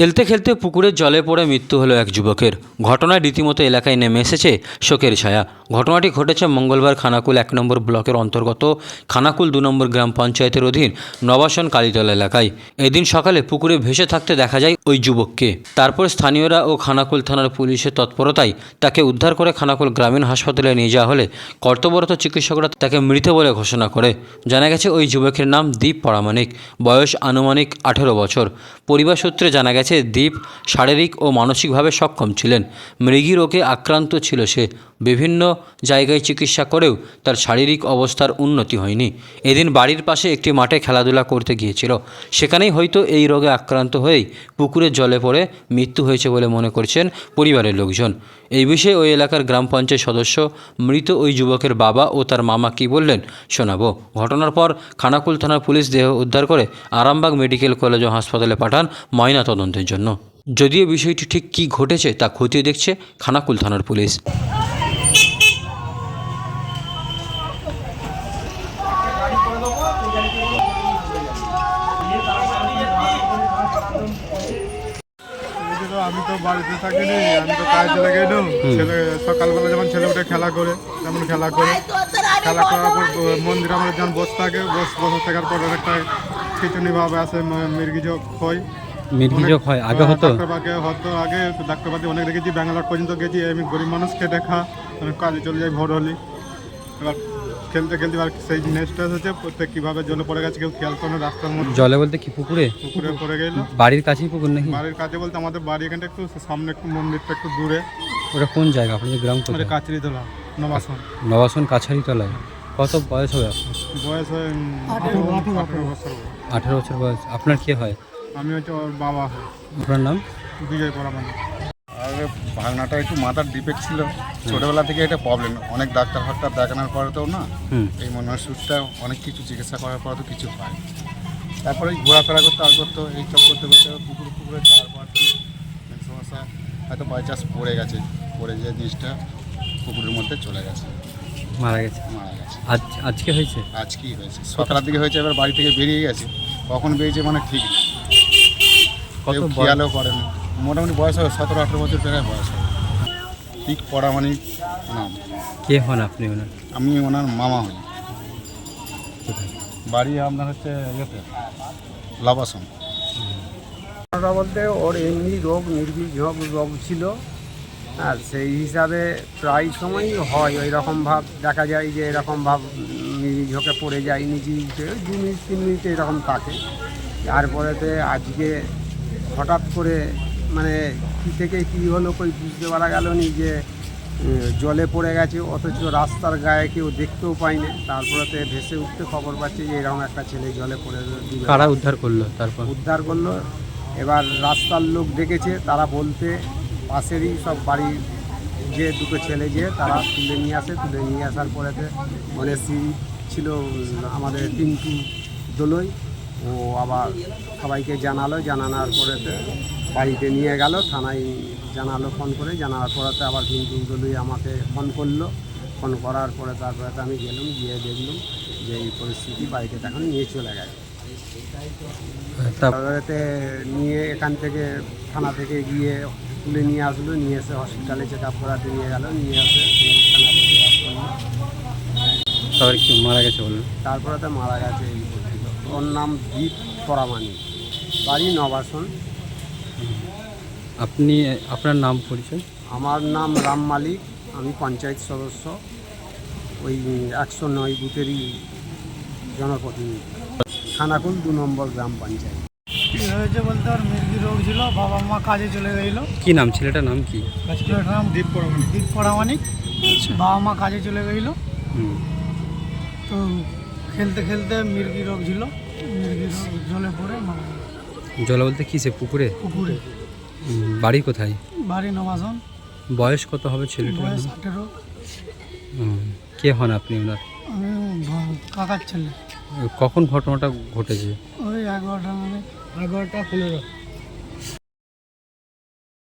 খেলতে খেলতে পুকুরের জলে পড়ে মৃত্যু হলো এক যুবকের। ঘটনায় রীতিমতো এলাকায় নেমে এসেছে শোকের ছায়া। ঘটনাটি ঘটেছে মঙ্গলবার খানাকুল এক নম্বর ব্লকের অন্তর্গত খানাকুল দু নম্বর গ্রাম পঞ্চায়েতের অধীন নবাসন কালীতলা এলাকায়। এদিন সকালে পুকুরে ভেসে থাকতে দেখা যায় ওই যুবককে। তারপর স্থানীয়রা ও খানাকুল থানার পুলিশের তৎপরতায় তাকে উদ্ধার করে খানাকুল গ্রামীণ হাসপাতালে নিয়ে যাওয়া হলে কর্তব্যরত চিকিৎসকরা তাকে মৃত বলে ঘোষণা করে। জানা গেছে ওই যুবকের নাম দীপ পরামানিক। বয়স আনুমানিক আঠেরো বছর। পরিবার সূত্রে জানা গেছে দীপ শারীরিক ও মানসিকভাবে সক্ষম ছিলেন। মৃগী রোগে আক্রান্ত ছিল সে। বিভিন্ন জায়গায় চিকিৎসা করেও তার শারীরিক অবস্থার উন্নতি হয়নি। এদিন বাড়ির পাশে একটি মাঠে খেলাধুলা করতে গিয়েছিল। সেখানেই হয়তো এই রোগে আক্রান্ত হয়েই পুকুরের জলে পড়ে মৃত্যু হয়েছে বলে মনে করছেন পরিবারের লোকজন। এই বিষয়ে ওই এলাকার গ্রাম পঞ্চায়েত সদস্য মৃত ওই যুবকের বাবা ও তার মামা কী বললেন শোনাবো। ঘটনার পর খানাকুল থানার পুলিশ দেহ উদ্ধার করে আরামবাগ মেডিকেল কলেজ ও হাসপাতালে পাঠান ময়না তদন্তের জন্য। যদিও বিষয়টি ঠিক কী ঘটেছে তা খতিয়ে দেখছে খানাকুল থানার পুলিশ। আমি বাড়িতে থাকিনি আমি তো কাজে চলে গেলাম ছেলে সকালবেলা যেমন ছেলে উঠে খেলা করে তেমন খেলা করে। খেলা করার পর মন্দিরে আমরা যখন বসে থাকে বস বসে থাকার পর একটা খিচুনি ভাবে আসে মির্গি যোগ হয়। মৃত্যুযোগ হয় আগে হতো? ডাক্তারবাকে হতো আগে ডাক্তারবাদি অনেক দেখেছি ব্যাঙ্গালোর পর্যন্ত গেছি আমি গরিব মানুষকে দেখা অনেক কাজে চলে যাই ভোর হলে এবার খেলতে খেলতে এবার সেই জিনিসটা হচ্ছে প্রত্যেক কীভাবে জলে পড়ে গেছে কেউ খেয়াল করে না, রাস্তার মধ্যে। জলে বলতে কি পুকুরে? পুকুরে পড়ে গেল। বাড়ির কাছেই পুকুর নাকি? বাড়ির কাছে বলতে আমাদের বাড়ি এখানটা একটু সামনে একটু মন্দিরটা একটু দূরে। ওটা কোন জায়গা? আপনাদের গ্রাম আমাদের কাচরি তোলা নবাসন। নবাসন কাছারি তলায় কত বয়স হবে আপনার? বয়স হয় আঠেরো বছর। আঠেরো বছর বয়স। আপনার কে হয়? আমি হচ্ছে ওর বাবা হয়। আপনার নাম? বিজয় পড়া মানে আগে ভাগনাটা একটু মাথার ডিফেক্ট ছিল। ছোটবেলা থেকে এটা প্রবলেম অনেক ডাক্তার ফাক্তার দেখানোর পরে তো না এই মনের সুরটা অনেক কিছু চিকিৎসা করার পরে তো কিছু হয়। তারপরে ঘোরাফেরা করতে আর করতো এই সব করতে করতে পুকুর পুকুরে যাওয়ার পর সমস্যা হয়তো বাই চান্স পড়ে গেছে। পড়ে যে জিনিসটা পুকুরের মধ্যে চলে গেছে। মারা গেছে? মারা গেছে। আজ আজকে হয়েছে? আজকেই হয়েছে। সকালের দিকে হয়েছে এবার বাড়ি থেকে বেরিয়ে গেছে। কখন বেরিয়েছে মানে ঠিক কত খেয়ালও করে না মোটামুটি বয়স হবে সতেরো আঠেরো বছর প্রায় বয়স হবে। ঠিক পড়া মানে নাম। কে হন আপনি ওনার? আমি ওনার মামা হই। বাড়ি আপনার হচ্ছে ইয়েতে লাবাসন। ঘটনা বলতে ওর এমনি রোগ নির্বীজ রোগ ছিল। আর সেই হিসাবে প্রায় সময়ই হয় ওই রকম ভাব। দেখা যায় যে এরকম ভাব নির্ঝোঁকে পড়ে যায় নিজে দু মিনিট তিন মিনিট এরকম থাকে। তারপরেতে আজকে হঠাৎ করে মানে কী থেকে কী হলো কই বুঝতে পারা গেল নি যে জলে পড়ে গেছে অথচ রাস্তার গায়ে কেউ দেখতেও পায়নি। তারপরেতে ভেসে উঠতে খবর পাচ্ছে যে এরকম একটা ছেলে জলে পড়ে কারা উদ্ধার করল তারপর? উদ্ধার করল। এবার রাস্তার লোক দেখেছে তারা বলতে পাশেরই সব বাড়ির যে দুটো ছেলে যে তারা তুলে নিয়ে আসে। তুলে নিয়ে আসার পরেতে মানে সি ছিল আমাদের পিন্টু দোলই। ও আবার সবাইকে জানালো জানানোর পরেতে বাড়িতে নিয়ে গেল থানায় জানালো ফোন করে। জানার পরেতে আবার পিন্টু দোলই আমাকে ফোন করল। ফোন করার পরে তারপরে আমি গেলাম গিয়ে দেখলাম যে এই পরিস্থিতি বাড়িতে তখন নিয়ে চলে তা তারপরেতে নিয়ে এখান থেকে থানা থেকে গিয়ে তুলে নিয়ে আসলো নিয়ে এসে হসপিটালে চেক আপ করাতে নিয়ে গেল নিয়ে এসে তারপরে কি মারা গেছে বললেন? তারপরে তো মারা গেছে এই ওর নাম দীপ পরামানি। বাড়ি নবাসন। আপনি আপনার নাম পরিচয়? আমার নাম রাম মালিক আমি পঞ্চায়েত সদস্য। ওই একশো নয় বুথেরই জনপ্রতিনিধি। খানাকুল দু নম্বর গ্রাম পঞ্চায়েত। কি হয়েছে বলতে? ওর মির্গি রোগ ছিল বাবা মা কাজে চলে গেল কি নাম ছেলেটার নাম কি? নাম দ্বীপ পরমাণিক। দীপ পরামানিক বাবা মা কাজে চলে গেল তো খেলতে খেলতে মির্গি রোগ ছিল। মির্গি রোগ জলে পড়ে মারা। জল বলতে কি সে পুকুরে? পুকুরে। বাড়ি কোথায়? বাড়ি নবাজন। বয়স কত হবে ছেলেটার বয়স আঠেরো। কে হন আপনি ওনার? কাকার ছেলে। কখন ঘটনাটা ঘটেছে? ওই এগারোটা মানে এগারোটা পনেরো।